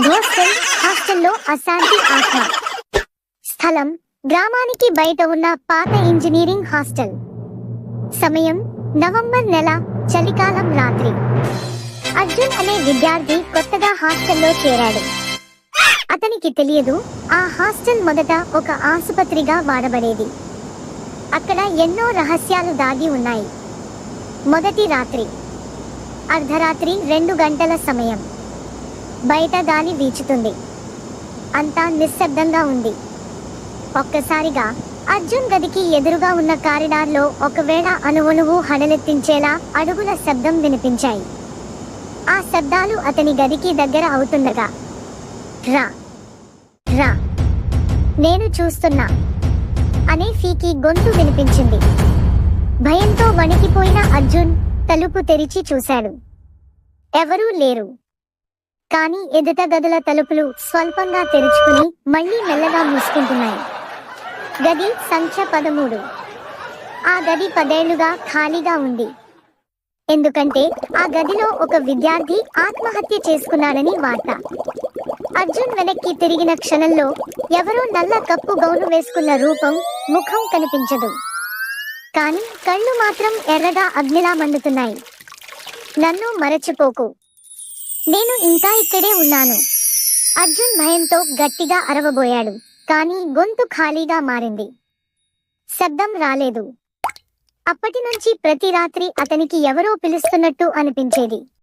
ఘోస్టల్ హాస్టల్లో అశాంతి ఆత్మ. స్థలం గ్రామానికి బయట ఉన్న పాత ఇంజనీరింగ్ హాస్టల్. సమయం నవంబర్ నెల చలికాలం రాత్రి. అర్జున్ అనే విద్యార్థి కొత్తగా హాస్టల్లో చేరాడు. అతనికి తెలియదు ఆ హాస్టల్ మొదట ఒక ఆసుపత్రిగా వాడబడేది. అక్కడ ఎన్నో రహస్యాలు దాగి ఉన్నాయి. మొదటి రాత్రి. అర్ధరాత్రి రెండు గంటల సమయం. బయట గాలి వీచుతుంది. అంతా నిశ్శబ్దంగా ఉంది. ఒక్కసారిగా అర్జున్ గదికి ఎదురుగా ఉన్న కారిడార్లో ఒకవేళ అణువణువు హడలెత్తించేలా అడుగుల శబ్దం వినిపించాయి. ఆ శబ్దాలు అతని గదికి దగ్గర అవుతుండగా రా రా నేను చూస్తున్నా అనే ఫీకి గొంతు వినిపించింది. భయంతో వణికిపోయిన అర్జున్ తలుపు తెరిచి చూశాడు. ఎవరూ లేరు. కానీ ఎదుట గదుల తలుపులు స్వల్పంగా తెరుచుకుని మళ్ళీ మెల్లగా మూసుకుంటున్నాయి. గది సంఖ్య పదమూడు. ఆ గది పదేళ్ళుగా ఖాళీగా ఉంది. ఎందుకంటే ఆ గదిలో ఒక విద్యార్థి ఆత్మహత్య చేసుకున్నాడని వార్త. అర్జున్ వెనక్కి తిరిగిన క్షణంలో ఎవరో నల్ల కప్పు గౌను వేసుకున్న రూపం ముఖం కనిపించదు. కానీ కళ్ళు మాత్రం ఎర్రగా అగ్నిలా మండుతున్నాయి. నన్ను మరచిపోకు. నేను ఇంకా ఇక్కడే ఉన్నాను. అర్జున్ భయంతో గట్టిగా అరవబోయాడు కానీ గొంతు ఖాళీగా మారింది. శబ్దం రాలేదు. అప్పటి నుంచి ప్రతి రాత్రి అతనికి ఎవరో పిలుస్తున్నట్టు అనిపించేది.